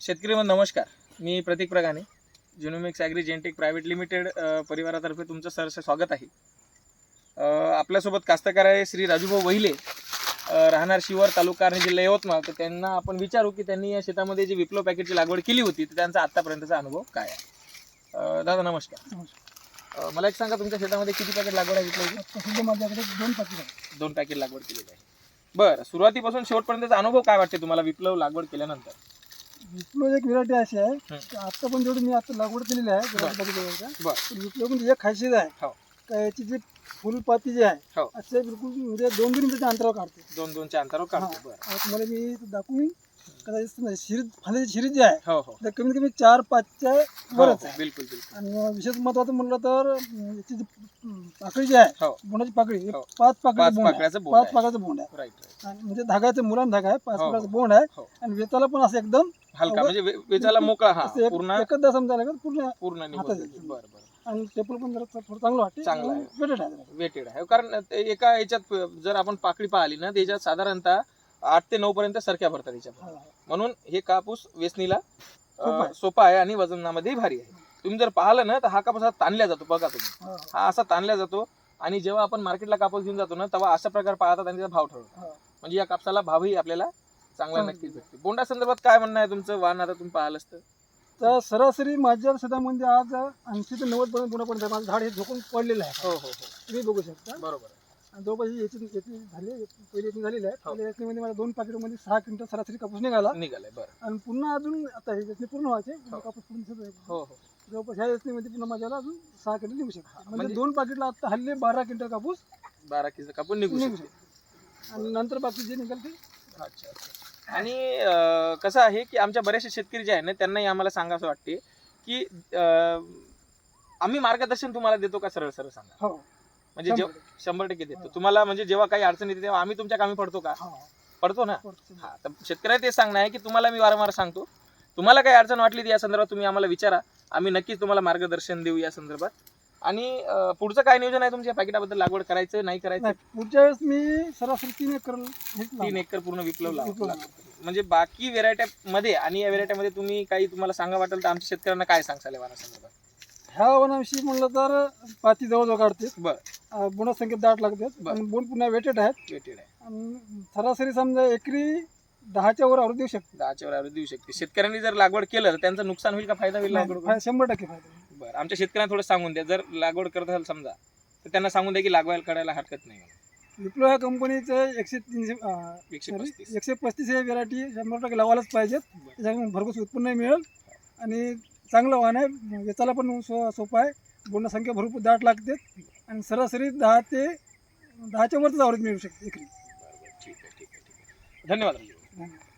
शेतकरी बंधू नमस्कार. मी Prateek Pragane Junomics agri Gentech private limited परिवारातर्फे तुमचं सहर्ष स्वागत आहे. आपल्यासोबत कास्तकार आहे श्री राजूभाऊ वहिले राहणार शिवर तालुका आणि जिल्हा यवतमाळ. तर त्यांना आपण विचारू की त्यांनी या शेतामध्ये जी विप्लो पॅकेटची लागवड केली होती तर त्यांचा आत्तापर्यंतचा अनुभव काय आहे? दादा नमस्कार. मला एक सांगा तुमच्या शेतामध्ये किती पॅकेट लागवड आहे विप्लोची माझ्याकडे दोन पाकिट आहे दोन पॅकेट लागवड केलेली आहे. बरं सुरुवातीपासून शेवटपर्यंतचा अनुभव काय वाटते तुम्हाला विप्लव लागवड केल्यानंतर? विप्लो एक व्हेरायटी अशी आहे हं. की आता पण जेवढी मी आता लागवड केलेली आहे बरं. विप्लो म्हणजे एक खासियत आहे हो. याची जी फुलपाती जी आहे हो. असे बिलकुल म्हणजे दोन दोन इंचाच्या अंतरावर काढते दोन दोनच्या अंतरावर. काढतो बरं तुम्हाला मी दाखवून कदाचित शिरीत फांद्याची शिरीत जी आहे हो हो तर कमीत कमी चार पाचच्या हो, वरच हो, आहे बिलकुल बिलकुल आणि विशेष महत्वाचं म्हणलं तर अं, याची जी अं, पाकळी जी आहे हो बोंडाची पाकळी हे हो. पाच पाकळीचं पाच बोंड आहे पाकळ्याचं बोंड पाच आहे. पाकळ्याचं बोंड आहे राईट राईट आणि म्हणजे धागाचं मुलान धागा आहे पाच हो, हो. पाकळ्याचं बोंड आहे हो. आणि वेताला पण असं एकदम हलका म्हणजे वे- वेचायला मोकळा हा असं एक- पूर्ण एकदा समजा लागेल पूर्ण पूर्ण निघून हातात जाईल. येईल. बरं बरं आणि टेपल पण जरा थोडं चांगलं वाटते चांगलं आहे. वेटेड आहे जरा. वेटेड आहे. कारण ते एका याच्यात जर आपण पाकळी पाहिली ना त्याच्यात साधारणतः आठ ते नऊ पर्यंत सरक्या भरतात याच्यात हा, हा. म्हणून हे कापूस वेचणीला अं, सोपा आहे. सोपा आहे आणि वजनामध्ये भारी आहे. तुम्ही जर पाहिलं ना तर हा कापूस हा ताणल्या जातो बघा तुम्ही. हा, हा असा ताणल्या जातो आणि जेव्हा आपण मार्केटला कापूस घेऊन जातो ना तेव्हा अशा प्रकार पाहतात आणि त्याचा भाव ठरवतात. हा. म्हणजे या कापसाला भावही आपल्याला चांगला चांगला. नक्कीच भेटते. बोंडा संदर्भात काय म्हणणं आहे तुमचं? वाहन आता तुम्ही पाहिलं असतं. तर सरासरी माझ्या शेतामध्ये आज ऐंशी ते नव्वद पर्यंत गुणापर्यंत आहे. माझं झाड हे झोकून पडलेलं आहे. हो हो हो. तुम्ही बघू शकता. बरोबर. आहे. आणि जवळपास याची याची झाली पहिली याची झालेली आहे. हो. पहिल्या याचनीमध्ये मला दोन पाकिटमध्ये सहा क्विंटल सरासरी कापूस निघाला. निघालंय बरं. आणि पुन्हा अजून आता हे याचनी पूर्ण व्हायचे. हो. कापूस पूर्ण दिसत आहे. हो हो. जवळपास ह्या याचनीमध्ये पुन्हा माझ्याला अजून सहा क्विंटल निघू शकतात. म्हणजे म्हणजे- दोन पाकिटला आता हल्ली बारा क्विंटल कापूस बारा किलो कापून निघू निघू शकते. शकतो. आणि नंतर बाकी जे निघाल ते अच्छा अच्छा. आणि अं, कसं आहे की आमच्या बरेचसे शेतकरी जे आहे ना त्यांनाही आम्हाला सांगावं वाटते की अं, आम्ही मार्गदर्शन तुम्हाला देतो का सरळ सरळ सांगा? हो. म्हणजे शंभर जेव्हा शंभर टक्के देतो. तुम्हाला म्हणजे जेव्हा काही अडचण येते तेव्हा आम्ही तुमच्या कामी पडतो का? हा. पडतो ना. हा तर शेतकऱ्याला तेच सांगणं आहे की तुम्हाला मी वारंवार सांगतो. तुम्हाला काही अडचण वाटली तर या संदर्भात तुम्ही आम्हाला विचारा. आम्ही नक्कीच तुम्हाला मार्गदर्शन देऊ या संदर्भात. आणि अं, पुढचं काय नियोजन आहे तुमच्या पॅकेटाबद्दल? लागवड करायचं नाही करायचं? नाही पुढच्या वेळेस मी सरासरी तीन एकर तीन. एकर पूर्ण लावा- करू. म्हणजे बाकी व्हेरायट्यामध्ये आणि या व्हेरायट्यामध्ये तुम्ही काही तुम्हाला सांगा वाटेल तर आमच्या शेतकऱ्यांना काय सांगसाल या वाणासंदर्भात ह्या वनाविषयी म्हणलं तर पाती जवळजवळ काढते बरं. संख्येत दाट लागते बरं. आणि बोंड पुन्हा वेटेड आहेत. वेटेड आहे. आणि सरासरी समजा एकरी दहाच्या वर आवृत्ती देऊ शकते. दहाच्या वर average देऊ शकते. शेतकऱ्यांनी जर लागवड केलं तर त्यांचं नुकसान होईल का? फायदा होईल लागवड करून? फाय- शंभर टक्के फायदा. बरं आमच्या शेतकऱ्यांना थोडं सांगून द्या. जर लागवड करत असाल समजा तर त्यांना सांगून द्या की लागवायला करायला हरकत नाही विप्लो ह्या कंपनीचे एकशे तीनशे अं, एकशे पस्तीस. एकशे पस्तीस हे व्हेरायटी शंभर टक्के लावायलाच पाहिजेत. त्याच्याकडून भरघोस उत्पन्न मिळेल. आणि चांगलं वाहन आहे. वेचायला पण सो सोपं आहे. बोंड संख्या भरपूर दाट लागते. आणि सरासरी दहा ते दहाच्या वरच आवृत्ती मिळू शकते एकरी. बरं, बरं. ठीक आहे ठीक आहे ठीक आहे. धन्यवाद. धन्यवाद.